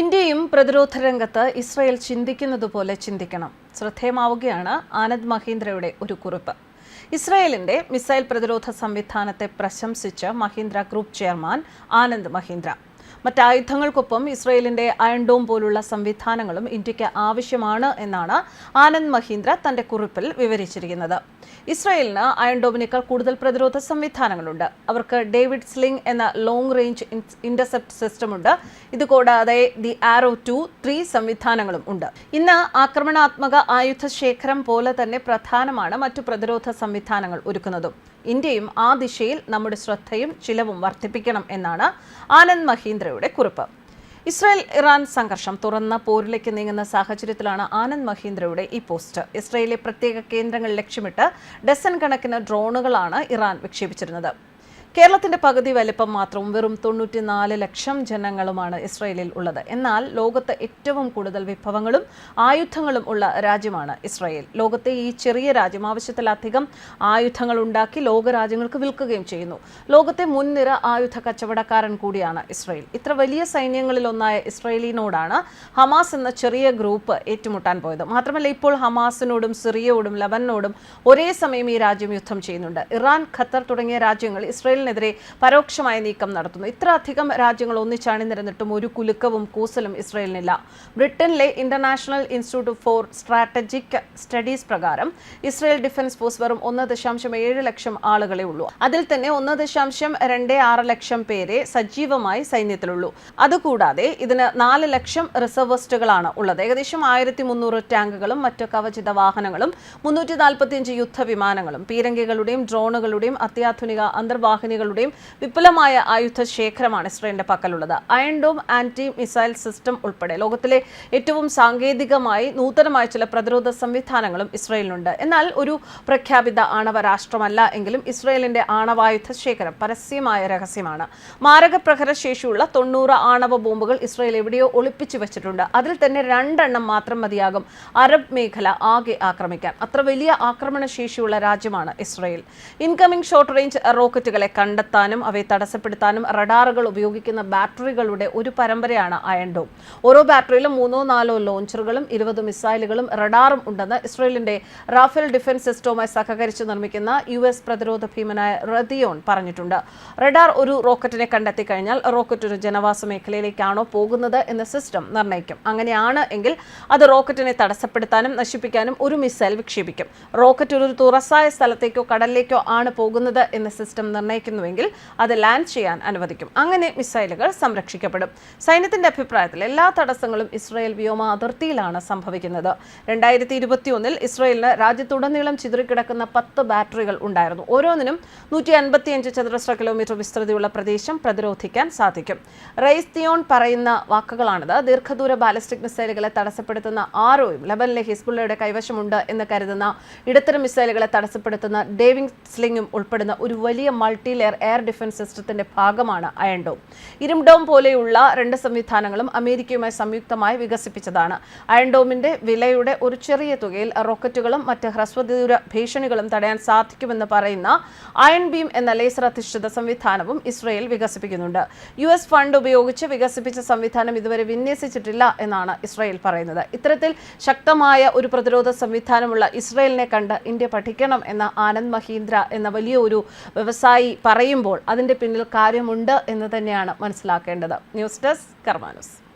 ഇന്ത്യയും പ്രതിരോധ രംഗത്ത് ഇസ്രയേൽ ചിന്തിക്കുന്നതുപോലെ ചിന്തിക്കണം. ശ്രദ്ധേയമാവുകയാണ് ആനന്ദ് മഹീന്ദ്രയുടെ ഒരു കുറിപ്പ്. ഇസ്രയേലിന്റെ മിസൈൽ പ്രതിരോധ സംവിധാനത്തെ പ്രശംസിച്ച് മഹീന്ദ്ര ഗ്രൂപ്പ് ചെയർമാൻ ആനന്ദ് മഹീന്ദ്ര. മറ്റായുധങ്ങൾക്കൊപ്പം ഇസ്രയേലിന്റെ അയൺഡോം പോലുള്ള സംവിധാനങ്ങളും ഇന്ത്യയ്ക്ക് ആവശ്യമാണ് എന്നാണ് ആനന്ദ് മഹീന്ദ്ര തന്റെ കുറിപ്പിൽ വിവരിച്ചിരിക്കുന്നത്. ഇസ്രയേലിന് അയൺഡോമിനേക്കാൾ കൂടുതൽ പ്രതിരോധ സംവിധാനങ്ങളുണ്ട്. അവർക്ക് ഡേവിഡ് സ്ലിംഗ് എന്ന ലോങ് റേഞ്ച് ഇന്റർസെപ്റ്റ് സിസ്റ്റം ഉണ്ട്. ഇത് കൂടാതെ ദി ആരോ ടു ത്രീ സംവിധാനങ്ങളും ഉണ്ട്. ഇന്ന് ആക്രമണാത്മക ആയുധ ശേഖരം പോലെ തന്നെ പ്രധാനമാണ് മറ്റു പ്രതിരോധ സംവിധാനങ്ങൾ ഒരുക്കുന്നതും. ഇന്ത്യയും ആ ദിശയിൽ നമ്മുടെ ശ്രദ്ധയും ചിലവും വർദ്ധിപ്പിക്കണം എന്നാണ് ആനന്ദ് മഹീന്ദ്രയുടെ കുറിപ്പ്. ഇസ്രായേൽ ഇറാൻ സംഘർഷം തുറന്ന പോരിലേക്ക് നീങ്ങുന്ന സാഹചര്യത്തിലാണ് ആനന്ദ് മഹീന്ദ്രയുടെ ഈ പോസ്റ്റ്. ഇസ്രായേലിലെ പ്രത്യേക കേന്ദ്രങ്ങൾ ലക്ഷ്യമിട്ട് ഡസൻ കണക്കിന് ഡ്രോണുകളാണ് ഇറാൻ വിക്ഷേപിച്ചിരുന്നത്. കേരളത്തിന്റെ പകുതി വലിപ്പം മാത്രവും വെറും തൊണ്ണൂറ്റിനാല് ലക്ഷം ജനങ്ങളുമാണ് ഇസ്രയേലിൽ ഉള്ളത്. എന്നാൽ ലോകത്ത് ഏറ്റവും കൂടുതൽ വിഭവങ്ങളും ആയുധങ്ങളും ഉള്ള രാജ്യമാണ് ഇസ്രയേൽ. ലോകത്തെ ഈ ചെറിയ രാജ്യം ആവശ്യത്തിലധികം ആയുധങ്ങൾ ഉണ്ടാക്കി ലോകരാജ്യങ്ങൾക്ക് വിൽക്കുകയും ചെയ്യുന്നു. ലോകത്തെ മുൻനിര ആയുധ കച്ചവടക്കാരൻ കൂടിയാണ് ഇസ്രയേൽ. ഇത്ര വലിയ സൈന്യങ്ങളിൽ ഒന്നായ ഇസ്രായേലിനോടാണ് ഹമാസ് എന്ന ചെറിയ ഗ്രൂപ്പ് ഏറ്റുമുട്ടാൻ പോയത്. മാത്രമല്ല ഇപ്പോൾ ഹമാസിനോടും സിറിയയോടും ലബനോടും ഒരേ സമയം ഈ രാജ്യം യുദ്ധം ചെയ്യുന്നുണ്ട്. ഇറാൻ ഖത്തർ തുടങ്ങിയ രാജ്യങ്ങൾ ഇസ്രായേലിനെതിരെ പരോക്ഷമായ നീക്കം നടത്തുന്നു. ഇത്ര അധികം രാജ്യങ്ങൾ ഒന്നിച്ചണിനിരന്നിട്ടും ഒരു കുലുക്കവും കൂസലും ഇസ്രായേലിനില്ല. ബ്രിട്ടനിലെ International Institute for Strategic Studies പ്രകാരം ഇസ്രായേൽ ഡിഫൻസ് ഫോഴ്സ് വെറും ഒന്ന് ദശാംശം ഏഴ് ലക്ഷം ആളുകളെ ഉള്ളൂ. അതിൽ തന്നെ ഒന്ന് ദശാംശം രണ്ട് ആറ് ലക്ഷം പേരെ സജീവമായി സൈന്യത്തിലുള്ളൂ. അതുകൂടാതെ ഇതിന് നാല് ലക്ഷം റിസർവിസ്റ്റുകളാണ് ഉള്ളത്. ഏകദേശം ആയിരത്തി മുന്നൂറ് ടാങ്കുകളും മറ്റു കവചിത വാഹനങ്ങളും മുന്നൂറ്റി നാൽപ്പത്തിയഞ്ച് യുദ്ധവിമാനങ്ങളും പീരങ്കികളുടെയും ഡ്രോണുകളുടെയും അത്യാധുനിക അന്തർവാഹിനികളുടെയും വിപുലമായ ആയുധ ശേഖരമാണ് ഇസ്രയേലിന്റെ പക്കലുള്ളത്. അയൺഡോം ആന്റി മിസൈൽ സിസ്റ്റം ഉൾപ്പെടെ ലോകത്തിലെ ഏറ്റവും സാങ്കേതികമായി നൂതനമായ ചില പ്രതിരോധ സംവിധാനങ്ങളും ഇസ്രയേലിനുണ്ട്. എന്നാൽ ഒരു പ്രഖ്യാപിത ആണവ രാഷ്ട്രമല്ല എങ്കിലും ഇസ്രയേലിന്റെ ആണവായുധ ശേഖരം പരസ്യമായ രഹസ്യമാണ്. മാരക പ്രഹരശേഷിയുള്ള തൊണ്ണൂറ് ആണവ ബോംബുകൾ ഇസ്രയേൽ എവിടെയോ ഒളിപ്പിച്ചു വെച്ചിട്ടുണ്ട്. അതിൽ തന്നെ രണ്ടെണ്ണം മാത്രം മതിയാകും അറബ് മേഖല ആകെ ആക്രമിക്കാൻ. അത്ര വലിയ ആക്രമണ ശേഷിയുള്ള രാജ്യമാണ് ഇസ്രയേൽ. ഇൻകമിംഗ് ഷോർട്ട് റേഞ്ച് റോക്കറ്റുകളെ കണ്ടെത്താനും അവയെ തടസ്സപ്പെടുത്താനും റഡാറുകൾ ഉപയോഗിക്കുന്ന ബാറ്ററികളുടെ ഒരു പരമ്പരയാണ് അയൺഡോം ഓരോ ബാറ്ററിയിലും മൂന്നോ നാലോ ലോഞ്ചറുകളും ഇരുപത് മിസൈലുകളും റഡാറും ഉണ്ടെന്ന് ഇസ്രയേലിന്റെ റാഫേൽ ഡിഫൻസ് സിസ്റ്റവുമായി സഹകരിച്ച് നിർമ്മിക്കുന്ന യു എസ് പ്രതിരോധ ഭീമനായ റദിയോൺ പറഞ്ഞിട്ടുണ്ട്. റഡാർ ഒരു റോക്കറ്റിനെ കണ്ടെത്തി കഴിഞ്ഞാൽ റോക്കറ്റ് ഒരു ജനവാസ മേഖലയിലേക്കാണോ പോകുന്നത് എന്ന സിസ്റ്റം നിർണയിക്കും. അങ്ങനെയാണ് എങ്കിൽ അത് റോക്കറ്റിനെ തടസ്സപ്പെടുത്താനും നശിപ്പിക്കാനും ഒരു മിസൈൽ വിക്ഷേപിക്കും. റോക്കറ്റ് ഒരു തുറസായ സ്ഥലത്തേക്കോ കടലിലേക്കോ ആണ് പോകുന്നത് എന്ന സിസ്റ്റം നിർണയിക്കുന്നുവെങ്കിൽ അത് ലാൻഡ് ചെയ്യാൻ അനുവദിക്കും. അങ്ങനെ മിസൈലുകൾ സംരക്ഷിക്കപ്പെടും. സൈന്യത്തിന്റെ അഭിപ്രായത്തിൽ എല്ലാ തടസ്സങ്ങളും ഇസ്രായേൽ വ്യോമ അതിർത്തിയിലാണ് സംഭവിക്കുന്നത്. രണ്ടായിരത്തി ഇരുപത്തിയൊന്നിൽ ഇസ്രായേലിന് രാജ്യത്തുടനീളം ചിതറിക്കിടക്കുന്ന പത്ത് ബാറ്ററികൾ ഉണ്ടായിരുന്നു. ഓരോന്നിനും നൂറ്റി അൻപത്തിയഞ്ച് ചതുരശ്ര കിലോമീറ്റർ വിസ്തൃതിയുള്ള പ്രദേശം പ്രതിരോധിക്കാൻ സാധിക്കും. റൈസ് തിയോൺ പറയുന്ന വാക്കുകളാണിത്. ദീർഘദൂര ബാലിസ്റ്റിക് മിസൈലുകളെ തടസ്സപ്പെടുത്തുന്ന ആരോയും ലബനിലെ ഹിസ്ബുള്ളയുടെ കൈവശമുണ്ട് എന്ന് കരുതുന്ന ഇടത്തരം മിസൈലുകളെ തടസ്സപ്പെടുത്തുന്ന ഡേവിംഗ് സ്ലിംഗും ഉൾപ്പെടുന്ന ഒരു വലിയ മൾട്ടി ലെയർ എയർ ഡിഫൻസ് സിസ്റ്റത്തിന്റെ ഭാഗമാണ് അയൺഡോം. ഇരുംഡോം പോലെയുള്ള രണ്ട് സംവിധാനങ്ങളും അമേരിക്കയുമായി സംയുക്തമായി വികസിപ്പിച്ചതാണ്. അയൺഡോമിന്റെ വിലയുടെ ഒരു ചെറിയ തുകയിൽ റോക്കറ്റുകളും മറ്റ് ഹ്രസ്വദൂര ഭീഷണികളും തടയാൻ സാധിക്കുമെന്ന് പറയുന്ന അയൺ ബീം എന്ന ലേസർ അധിഷ്ഠിത സംവിധാനവും ഇസ്രയേൽ വികസിപ്പിക്കുന്നുണ്ട്. യു എസ് ഫണ്ട് ഉപയോഗിച്ച് വികസിപ്പിച്ച സംവിധാനം ഇതുവരെ വിന്യസിച്ചിട്ടില്ല എന്നാണ് ഇസ്രയേൽ പറയുന്നത്. ഇത്തരത്തിൽ ശക്തമായ ഒരു പ്രതിരോധ സംവിധാനമുള്ള ഇസ്രയേലിനെ കണ്ട് ഇന്ത്യ പഠിക്കണം എന്ന ആനന്ദ് മഹീന്ദ്ര എന്ന വലിയ ഒരു വ്യവസായി പറയുമ്പോൾ അതിന്റെ പിന്നിൽ കാര്യമുണ്ട് എന്ന് തന്നെയാണ് മനസ്സിലാക്കേണ്ടത്. News desk കർമാനൂസ്